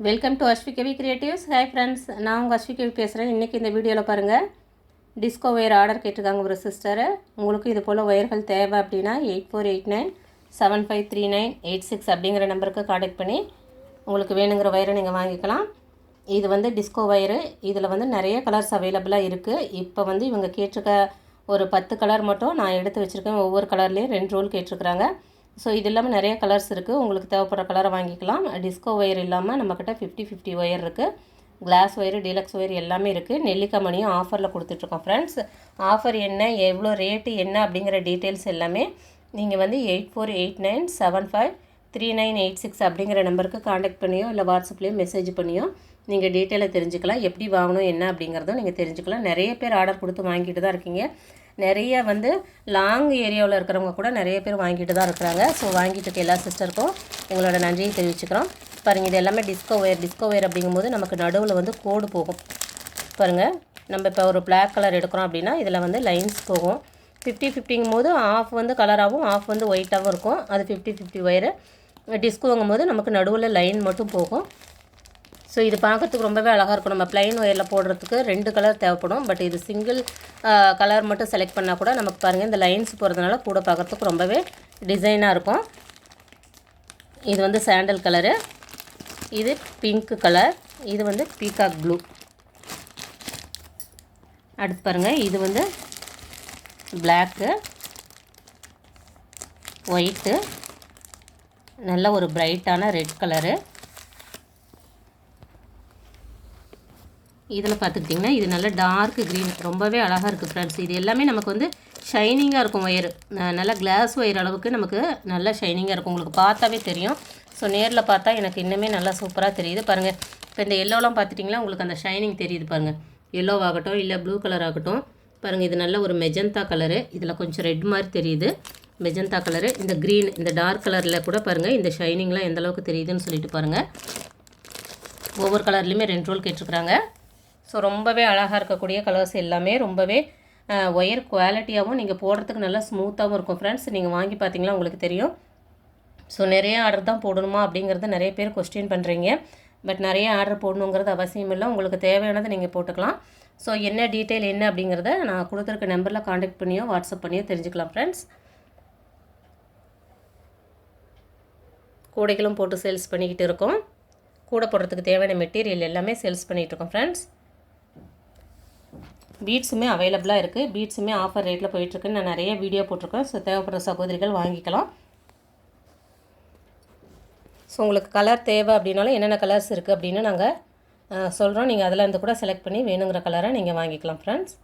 Welcome to Ashwikavi creatives hi friends நான் உங்கள் அஸ்விகவி பேசுகிறேன் இன்றைக்கி இந்த வீடியோவில் பாருங்கள் டிஸ்கோ ஒயர் ஆர்டர் கேட்டிருக்காங்க ஒரு சிஸ்டரு உங்களுக்கு இது போல் ஒயர்கள் தேவை அப்படின்னா eight four eight nine seven five three nine eight six அப்படிங்கிற நம்பருக்கு காண்டாக்ட் பண்ணி உங்களுக்கு வேணுங்கிற ஒயரை நீங்கள் வாங்கிக்கலாம். இது வந்து டிஸ்கோ ஒயரு இதில் வந்து நிறைய கலர்ஸ் அவைலபிளாக இருக்குது இப்போ வந்து இவங்க கேட்டிருக்க ஒரு பத்து கலர் மட்டும் நான் எடுத்து வச்சுருக்கேன். ஒவ்வொரு கலர்லேயும் ரெண்டு ரோல் கேட்டிருக்கிறாங்க. ஸோ இது இல்லாமல் நிறைய கலர்ஸ் இருக்குது உங்களுக்கு தேவைப்படுற கலரை வாங்கிக்கலாம். டிஸ்கோ ஒயர் இல்லாமல் நம்மக்கிட்ட ஃபிஃப்டி ஃபிஃப்டி ஒயர் இருக்குது கிளாஸ் ஒயர் டீலக்ஸ் ஒயர் எல்லாமே இருக்குது நெல்லிக்காய் மணியும் ஆஃபரில் கொடுத்துட்ருக்கோம் ஃப்ரெண்ட்ஸ் ஆஃபர் என்ன எவ்வளோ ரேட்டு என்ன அப்படிங்கிற டீட்டெயில்ஸ் எல்லாமே நீங்கள் வந்து eight four eight nine seven five three nine eight six அப்படிங்கிற நம்பருக்கு காண்டாக்ட் பண்ணியோ இல்லை வாட்ஸ்அப்லேயோ மெசேஜ் பண்ணியோ நீங்கள் டீட்டெயிலை தெரிஞ்சுக்கலாம். எப்படி வாங்கணும் என்ன அப்படிங்கிறதும் நீங்கள் தெரிஞ்சுக்கலாம். நிறைய பேர் ஆர்டர் கொடுத்து வாங்கிட்டு தான் இருக்கீங்க. நிறைய வந்து லாங் ஏரியாவில் இருக்கிறவங்க கூட நிறைய பேர் வாங்கிட்டு தான் இருக்கிறாங்க. ஸோ வாங்கிட்டு இருக்க எல்லா சிஸ்டருக்கும் எங்களோட நன்றியை தெரிவிச்சுக்கிறோம். பாருங்கள் இது எல்லாமே டிஸ்கோ ஒயர் டிஸ்கோ ஒயர் அப்படிங்கும்போது நமக்கு நடுவில் வந்து கோடு போகும். பாருங்கள் நம்ம இப்போ ஒரு பிளாக் கலர் எடுக்கிறோம் அப்படின்னா இதில் வந்து லைன்ஸ் போகும். ஃபிஃப்டி ஃபிஃப்டிங்கும் போது ஆஃப் வந்து கலராகவும் ஆஃப் வந்து ஒயிட்டாகவும் இருக்கும். அது ஃபிஃப்டி ஃபிஃப்டி ஒயரு டிஸ்கோங்கும் போது நமக்கு நடுவில் லைன் மட்டும் போகும். ஸோ இது பார்க்குறதுக்கு ரொம்பவே அழகாக இருக்கும். நம்ம ப்ளைன் ஒயரில் போடுறதுக்கு ரெண்டு கலர் தேவைப்படும். பட் இது சிங்கிள் கலர் மட்டும் செலக்ட் பண்ணால் கூட நமக்கு பாருங்கள் இந்த லைன்ஸ் போகிறதுனால கூட பார்க்குறதுக்கு ரொம்பவே டிசைனாக இருக்கும். இது வந்து சாண்டல் கலரு இது பிங்க் கலர் இது வந்து பீகாக் ப்ளூ அடுத்து பாருங்கள் இது வந்து பிளாக்கு ஒயிட்டு நல்ல ஒரு பிரைட்டான ரெட் கலரு இதில் பார்த்துக்கிட்டிங்கன்னா இது நல்ல டார்க் க்ரீன் ரொம்பவே அழகாக இருக்குது ஃப்ரெண்ட்ஸ் இது எல்லாமே நமக்கு வந்து ஷைனிங்காக இருக்கும் ஒயர் நல்லா கிளாஸ் ஒயர் அளவுக்கு நமக்கு நல்லா ஷைனிங்காக இருக்கும். உங்களுக்கு பார்த்தாவே தெரியும். ஸோ நேரில் பார்த்தா எனக்கு இன்னுமே நல்லா சூப்பராக தெரியுது. பாருங்கள் இப்போ இந்த எல்லோலாம் பார்த்துட்டிங்கன்னா உங்களுக்கு அந்த ஷைனிங் தெரியுது பாருங்கள் எல்லோ ஆகட்டும் இல்லை ப்ளூ கலர் ஆகட்டும். பாருங்கள் இது நல்ல ஒரு மெஜந்தா கலரு இதில் கொஞ்சம் ரெட் மாதிரி தெரியுது. மெஜந்தா கலரு இந்த க்ரீன் இந்த டார்க் கலரில் கூட பாருங்கள் இந்த ஷைனிங்லாம் எந்தளவுக்கு தெரியுதுன்னு சொல்லிட்டு பாருங்கள் ஒவ்வொரு கலர்லேயுமே ரெண்டு ரோல் கேட்டிருக்குறாங்க. ஸோ ரொம்பவே அழகாக இருக்கக்கூடிய கலர்ஸ் எல்லாமே ரொம்பவே ஒயர் குவாலிட்டியாகவும் நீங்கள் போடுறதுக்கு நல்லா ஸ்மூத்தாகவும் இருக்கும் ஃப்ரெண்ட்ஸ் நீங்கள் வாங்கி பார்த்தீங்களா உங்களுக்கு தெரியும். ஸோ நிறைய ஆர்டர் தான் போடணுமா அப்படிங்கிறத நிறைய பேர் கொஸ்டின் பண்ணுறீங்க பட் நிறைய ஆர்டர் போடணுங்கிறது அவசியம் இல்லை. உங்களுக்கு தேவையானதை நீங்கள் போட்டுக்கலாம். ஸோ என்ன டீட்டெயில் என்ன அப்படிங்கிறத நான் கொடுத்துருக்க நம்பரில் காண்டாக்ட் பண்ணியோ வாட்ஸ்அப் பண்ணியோ தெரிஞ்சுக்கலாம் ஃப்ரெண்ட்ஸ் கூடைகளும் போட்டு சேல்ஸ் பண்ணிக்கிட்டு இருக்கோம். கூட போடுறதுக்கு தேவையான மெட்டீரியல் எல்லாமே சேல்ஸ் பண்ணிகிட்ருக்கோம் ஃப்ரெண்ட்ஸ் பீட்ஸுமே அவைலபிளாக இருக்குது பீட்ஸுமே ஆஃபர் ரேட்டில் போயிட்டுருக்குன்னு நான் நிறைய வீடியோ போட்டிருக்கேன். ஸோ தேவைப்படுற சகோதரிகள் வாங்கிக்கலாம். ஸோ உங்களுக்கு கலர் தேவை அப்படின்னாலும் என்னென்ன கலர்ஸ் இருக்குது அப்படின்னு நாங்கள் சொல்கிறோம் நீங்கள் அதில் இருந்து கூட செலக்ட் பண்ணி வேணுங்கிற கலரை நீங்கள் வாங்கிக்கலாம் ஃப்ரெண்ட்ஸ்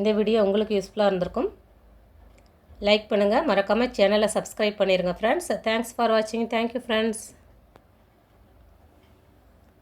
இந்த வீடியோ உங்களுக்கு யூஸ்ஃபுல்லாக இருந்திருக்கும். லைக் பண்ணுங்கள் மறக்காமல் சேனலை சப்ஸ்கிரைப் பண்ணிடுங்க ஃப்ரெண்ட்ஸ் தேங்க்ஸ் ஃபார் வாட்சிங் தேங்க்யூ ஃப்ரெண்ட்ஸ்